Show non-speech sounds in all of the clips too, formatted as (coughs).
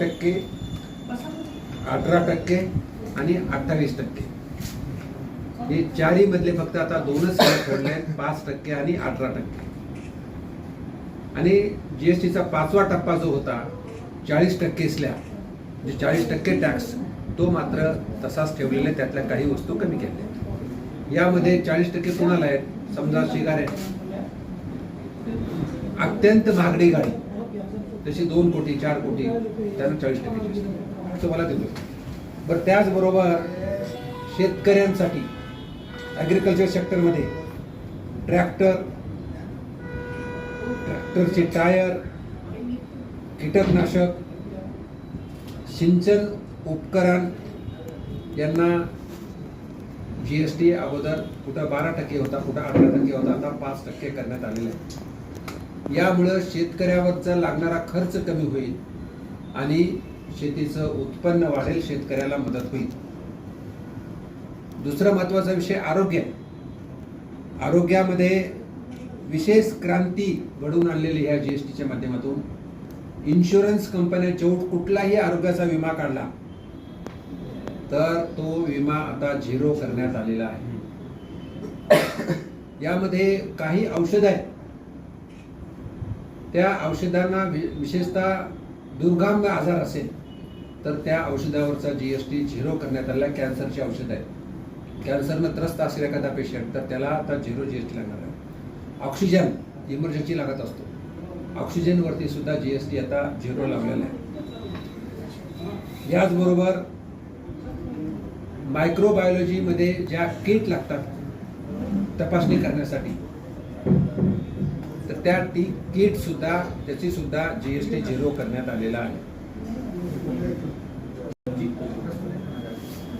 टक्के अठरा टक्के आणि अठ्ठावीस टक्के. हे चारही मधले फक्त आता दोनच स्लॅब ठरले आहेत पाच टक्के आणि अठरा टक्के. आणि जीएसटीचा पाचवा टप्पा जो होता चाळीस टक्के स्लॅब म्हणजे चाळीस टक्के टॅक्स तो मात्र तसाच ठेवलेला आहे त्यातल्या काही वस्तू कमी केल्या आहेत. यामध्ये चाळीस टक्के कोणाला आहेत? समजा सिगारेट अत्यंत महागडी गाडी. तशी दोन कोटी चार कोटी त्यांना चाळीस टक्के असं मला देतो बरं त्याचबरोबर शेतकऱ्यांसाठी ॲग्रिकल्चर सेक्टरमध्ये ट्रॅक्टर ट्रॅक्टरचे टायर कीटकनाशक सिंचन उपकरण यांना जी एस टी अगोदर कुठं बारा टक्के होता कुठं अठरा टक्के होता आता पाच टक्के करण्यात आलेले आहे. यामुळं शेतकऱ्यावरचा लागणारा खर्च कमी होईल आणि शेतीचं उत्पन्न वाढेल शेतकऱ्याला मदत होईल. दुसरा महत्त्वाचा विषय आरोग्य. आरोग्यामध्ये विशेष क्रांती घडवून आणलेली ह्या जीएसटीच्या माध्यमातून. इन्शुरन्स कंपन्या जेवढ कुठलाही आरोग्याचा विमा काढला तर तो विमा आता झिरो करण्यात आलेला आहे. (coughs) यामध्ये काही औषधं आहेत. त्या औषधांना वि- विशेषतः दुर्गांग आजार असेल तर त्या औषधावरचा जी एस टी झिरो करण्यात आला कॅन्सरचे औषध आहे कॅन्सरनं त्रस्त असेल एखादा पेशंट तर त्याला आता झिरो जी एस टी लागणार आहे. ऑक्सिजन इमर्जन्सी लागत असतो. ऑक्सिजनवरती सुद्धा टी आता झिरो लावलेला आहे. याचबरोबर मायक्रोबायोलॉजीमध्ये ज्या किट लागतात तपासणी करण्यासाठी त्या टी किट सुद्धा त्याची सुद्धा जीएसटी झिरो करण्यात आलेला आहे.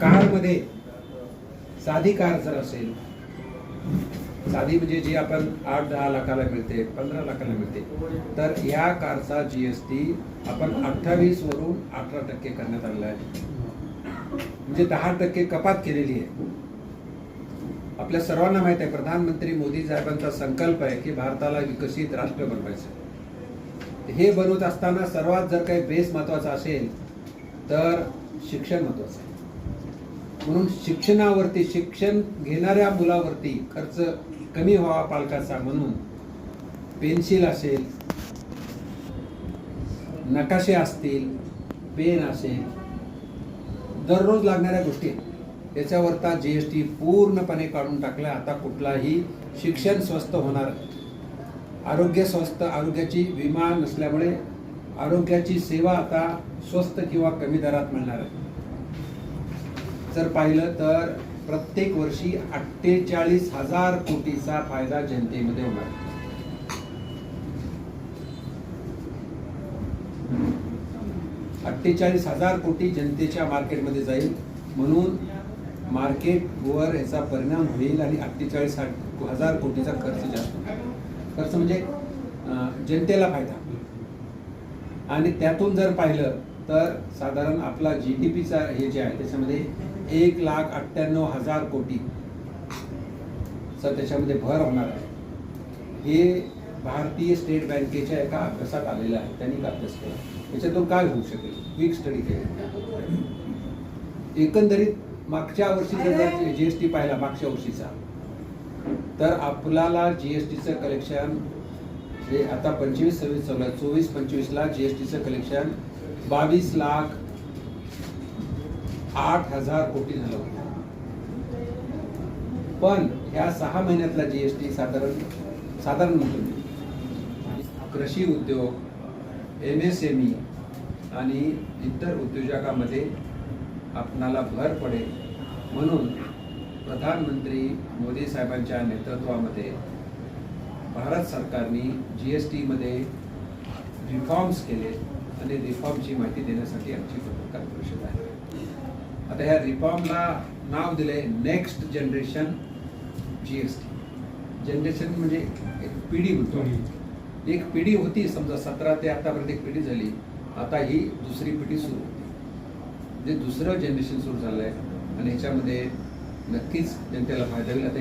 कारमध्ये साधी कार जर असेल साधी म्हणजे जी आपण आठ दहा लाखाला मिळते पंधरा लाखाला मिळते तर ह्या कारचा जीएसटी आपण अठ्ठावीस वरून अठरा टक्के करण्यात आलेला आहे. म्हणजे दहा टक्के कपात केलेली आहे. आपल्या सर्वांना माहीत आहे प्रधानमंत्री मोदी साहेबांचा संकल्प आहे की भारताला विकसित राष्ट्र बनवायचं. हे बनवत असताना सर्वात जर काही बेस महत्त्वाचा असेल तर शिक्षण महत्वाचं आहे. म्हणून शिक्षणावरती शिक्षण घेणाऱ्या मुलावरती खर्च कमी व्हावा पालकाचा म्हणून पेन्सिल असेल नकाशे असतील पेन असेल दररोज लागणाऱ्या गोष्टी याच्यावरता जी एस टी पूर्णपणे काढून टाकला आता कुठलाही शिक्षण स्वस्त होणार आरोग्य स्वस्त आरोग्याची विमा नसल्यामुळे आरोग्याची सेवा आता स्वस्त किंवा कमी दरात मिळणार आहे. जर पाहिलं तर प्रत्येक वर्षी अठ्ठेचाळीस हजार कोटीचा फायदा जनतेमध्ये होणार. अठ्ठेचाळीस हजार कोटी जनतेच्या मार्केटमध्ये जाईल. म्हणून मार्केटवर याचा परिणाम होईल आणि अठ्ठेचाळीस हजार कोटीचा खर्च जास्त खर्च म्हणजे जनतेला फायदा. आणि त्यातून जर पाहिलं तर साधारण आपला जी डी पीचा हे जे आहे त्याच्यामध्ये एक लाख अठ्ठ्याण्णव हजार कोटी चा त्याच्यामध्ये भर होणार आहे. हे भारतीय स्टेट बँकेच्या एका अभ्यासात आलेलं आहे. त्यांनी एक अभ्यास केला. त्याच्यातून काय होऊ शकेल? क्विक स्टडी केली. एकंदरीत मागच्या वर्षीचा जर जीएसटी पाहिला मागच्या वर्षीचा तर आपल्याला जीएसटीचं कलेक्शन हे आता पंचवीस सव्वीस चालू आहे चोवीस पंचवीसला जीएसटीचं कलेक्शन बावीस लाख आठ हजार कोटी झालं होतं. पण ह्या सहा महिन्यातला जीएसटी साधारण साधारण म्हणतो मी कृषी उद्योग एम एस एम ई आणि इतर उद्योजकामध्ये आपणाला भर पडेल. म्हणून प्रधानमंत्री मोदी साहेबांच्या नेतृत्वामध्ये भारत सरकारने जी एस टीमध्ये रिफॉर्म्स केले आणि रिफॉर्मची माहिती देण्यासाठी आमची पत्रकार परिषद आहे. आता ह्या रिफॉर्मला नाव दिले next generation G S T. Generation म्हणजे एक पिढी म्हणतो एक पिढी होती समजा सतरा ते आतापर्यंत एक पिढी झाली. आता ही दुसरी पिढी सुरू. जे दुसरं जनरेशन सुरू झालं आहे आणि ह्याच्यामध्ये नक्कीच जनतेला फायदा होईल. आता